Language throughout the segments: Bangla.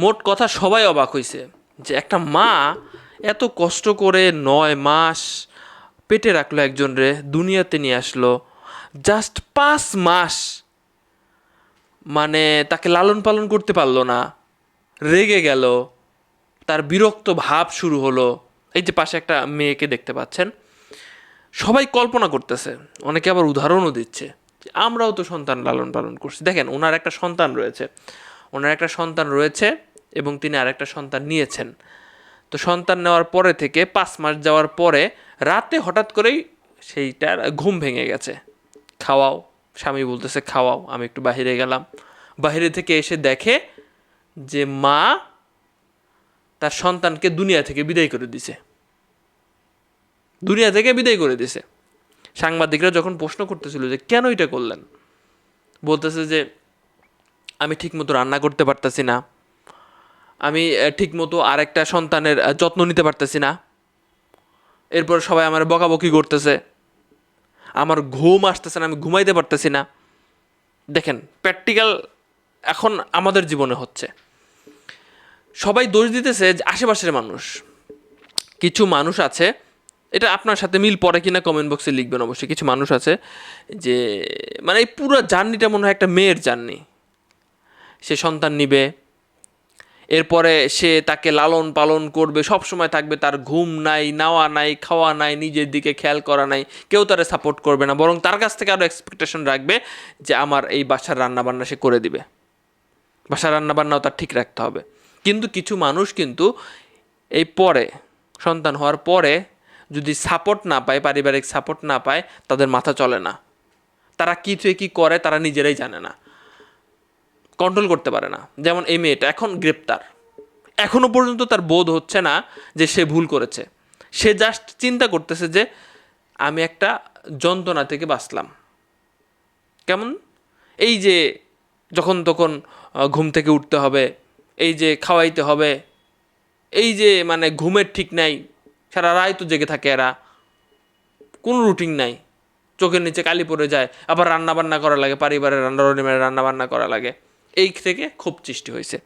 মোট কথা সবাই অবাক হয়েছে যে একটা মা এত কষ্ট করে নয় মাস পেটে রাখল একজন রে, দুনিয়াতে নিয়ে আসলো। জাস্ট পাঁচ মাস। মানে তাকে লালন পালন করতে পারল না। রেগে গেল। তার বিরক্ত ভাব শুরু হলো। এই যে পাশে একটা মেয়েকে দেখতে পাচ্ছেন। সবাই কল্পনা করতেছে। অনেকে আবার উদাহরণও দিচ্ছে। আমরাও তো সন্তান লালন পালন করছি। দেখেন, ওনার একটা সন্তান রয়েছে। ওনার একটা সন্তান রয়েছে। এবং তিনি আরেকটা সন্তান নিয়েছেন। তো সন্তান নেওয়ার পরে থেকে পাঁচ মাস যাওয়ার পরে রাতে হঠাৎ করেই সেইটার ঘুম ভেঙে গেছে। খাওয়াও, স্বামী বলতেছে, খাওয়াও, আমি একটু বাইরে গেলাম। বাইরে থেকে এসে দেখে যে মা তার সন্তানকে দুনিয়া থেকে বিদায় করে দিছে। দুনিয়া থেকে বিদায় করে দিছে। সাংবাদিকরা যখন প্রশ্ন করতেছিল যে, কেন এটা করলেন? বলতেছে যে, আমি ঠিকমতো রান্না করতে পারতেছি না। আমি আহ, আর একটা সন্তানের যত্ন নিতে পারতেছি না। এরপর সবাই আমার বকাবকি করতেছে। আমার ঘুম আসতেছে না আমি ঘুমাইতে পারতেছি না। দেখেন প্র্যাকটিক্যাল এখন আমাদের জীবনে হচ্ছে। সবাই দোষ দিতেছে যে আশেপাশের মানুষ। কিছু মানুষ আছে এটা আপনার সাথে মিল পড়ে কিনা কমেন্ট বক্সে লিখবেন অবশ্যই। কিছু মানুষ আছে যে মানে এই পুরো জার্নিটা মনে হয় একটা মেয়ের জার্নি সে সন্তান নিবে এরপরে সে তাকে লালন পালন করবে, সব সময় থাকবে তার ঘুম নাই, নাওয়া নাই, খাওয়া নাই, নিজের দিকে খেয়াল করা নাই, কেউ তারে সাপোর্ট করবে না। বরং তার কাছ থেকে আরও এক্সপেকটেশন রাখবে যে আমার এই বাসার রান্নাবান্না সে করে দিবে। বাসার রান্নাবান্নাও তার ঠিক রাখতে হবে। কিন্তু কিছু মানুষ কিন্তু এই পরে, সন্তান হওয়ার পরে যদি সাপোর্ট না পায়, পারিবারিক সাপোর্ট না পায়, তাদের মাথা চলে না। তারা কী থেকে কী করে, তারা নিজেরাই জানে না। কন্ট্রোল করতে পারে না। যেমন এই মেয়েটা এখন গ্রেপ্তার। এখনও পর্যন্ত তার বোধ হচ্ছে না যে সে ভুল করেছে। সে জাস্ট চিন্তা করতেছে যে আমি একটা যন্ত্রণা থেকে বাঁচলাম। কেমন? এই যে যখন তখন ঘুম থেকে উঠতে হবে, এই যে খাওয়াইতে হবে, এই যে মানে ঘুমের ঠিক নাই, সারা রায় তো জেগে থাকে এরা। কোনো রুটিন নাই। চোখের নিচে কালি পড়ে যায়, আবার রান্না বান্না করা লাগে, পারিবারের রান্না রান্না বান্না করা লাগে। এই থেকে ক্ষোভ সৃষ্টি হয়েছে।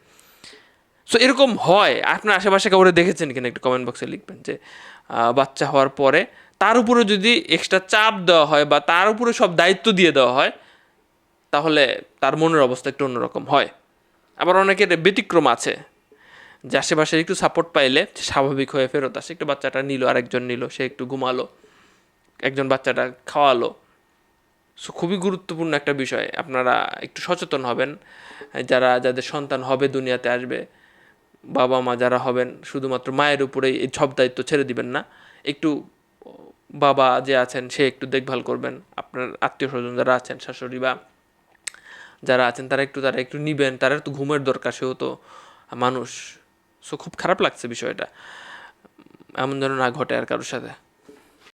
সো এরকম হয়। আপনার আশেপাশে কাউরে দেখেছেন কিনা একটু কমেন্ট বক্সে লিখবেন যে বাচ্চা হওয়ার পরে তার উপরে যদি এক্সট্রা চাপ দেওয়া হয় বা তার উপরে সব দায়িত্ব দিয়ে দেওয়া হয়, তাহলে তার মনের অবস্থা একটু অন্যরকম হয়। আবার অনেকের ব্যতিক্রম আছে, যে আশেপাশে একটু সাপোর্ট পাইলে স্বাভাবিক হয়ে ফেরত আসে। একটু বাচ্চাটা নিল, আরেকজন নিল, সে একটু ঘুমালো, একজন বাচ্চাটা খাওয়ালো। সো খুবই গুরুত্বপূর্ণ একটা বিষয়। আপনারা একটু সচেতন হবেন, যারা, যাদের সন্তান হবে দুনিয়াতে আসবে, বাবা মা যারা হবেন, শুধুমাত্র মায়ের উপরেই এই সব দায়িত্ব ছেড়ে দিবেন না। একটু বাবা যে আছেন, সে একটু দেখভাল করবেন। আপনার আত্মীয় স্বজন যারা আছেন, শাশুড়ি বা যারা আছেন, তারা একটু তারা একটু নিবেন। তারা তো ঘুমের দরকার, সেও তো মানুষ। সো খুব খারাপ লাগছে বিষয়টা। এমন যেন না ঘটে আর কারোর সাথে।